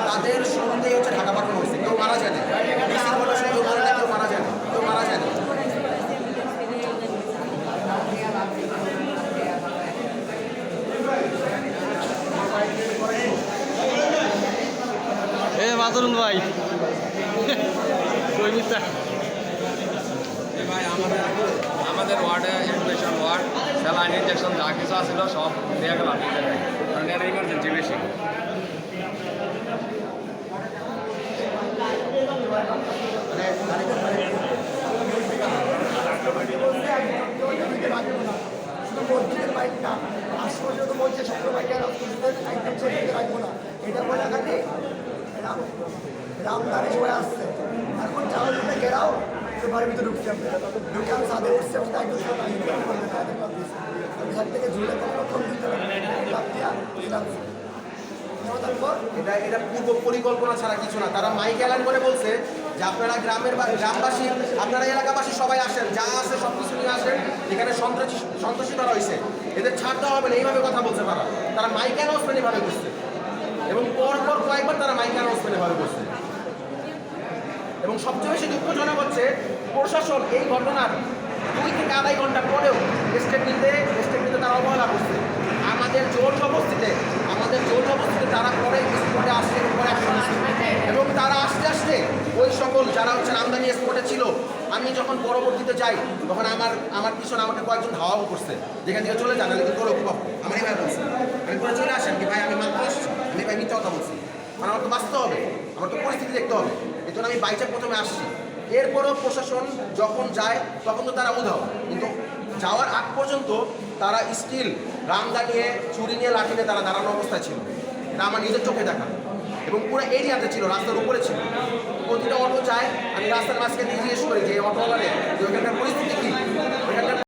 তাদের সম্বন্ধে হচ্ছে ঢাকা পাঠানো হয়েছে কেউ মারা যায় কেউ মারা যায়নি। কেউ মারা যায়নি। এ মাতরুল ভাই। কই ভাই আমাদের আমাদের ওয়ার্ডে ইনফেকশন ওয়ার্ড স্যালাইন ইনজেকশন যা কিছু আছিল সব দেওয়া গেল মসজিদের বাইক বলছে বাইক একদম ছেড়ে রাখব না এটা বলে রাম রামদানে সবাই আসছে এখন চাওয়া দিতে গেরাও তো বাড়ির ভিতরে ঢুকছি ঢুকে আমি সাদে উঠছি আমি আমি থেকে ঝুলে কোনো দিতে তারপর এটা এটা পূর্ব পরিকল্পনা ছাড়া কিছু না। তারা মাইক এলান করে বলছে যে আপনারা গ্রামের বা গ্রামবাসী, আপনারা এলাকাবাসী সবাই আসেন, যা আছে সব কিছু নিয়ে আসেন। এখানে সন্ত্রাসী সন্ত্রাসী করা হয়েছে এদের ছাড় দেওয়া হবে না, এইভাবে কথা বলছে তারা। তারা মাইক অ্যানাউন্সমেন্ট এভাবে করছে। এবং পর কয়েকবার তারা মাইক অ্যানাউন্সমেন্ট এভাবে করছে। এবং সবচেয়ে বেশি দুঃখজনক হচ্ছে প্রশাসন এই ঘটনার দুই থেকে আড়াই ঘণ্টা পরেও স্টেপ নিতে স্টেপ নিতে তারা অবহেলা করছে আমাদের জোর জবস্তিতে আমাদের জোর জবস্তিতে তারা পরে স্পটে আসছে পরে অ্যাকশন নিচ্ছে। এবং তারা আস্তে আস্তে ওই সকল যারা হচ্ছে আমদানি স্পটে ছিল, আমি যখন পরবর্তীতে যাই, তখন আমার আমার পিছনে আমাকে কয়েকজন ধাওয়াও করছে। যেখান থেকে চলে যান কিন্তু তোর খুব আমার এবার বলছে। আমি পরে চলে আসেন কি ভাই? আমি মাত্র আসছি। আমি, ভাই, মিথ্যা কথা বলছি। মানে আমার তো বাঁচতে হবে। আমার তো পরিস্থিতি দেখতে হবে। এই জন্য আমি বাইচে প্রথমে আসছি। এরপরেও প্রশাসন যখন যায়, তখন তো তারা উধাও। কিন্তু যাওয়ার আগ পর্যন্ত তারা স্টিল রামদা নিয়ে ছুরি নিয়ে, লাঠি নিয়ে তারা দাঁড়ানো অবস্থায় ছিল। এটা আমার নিজের চোখে দেখা। এবং পুরো এরিয়াতে ছিল, রাস্তার উপরে ছিল। প্রতিটা অটো চায়, আমি রাস্তার মাঝখানে জিজ্ঞেস করি যে অটোওয়ালারে যে ওইখানকার পরিস্থিতি কী?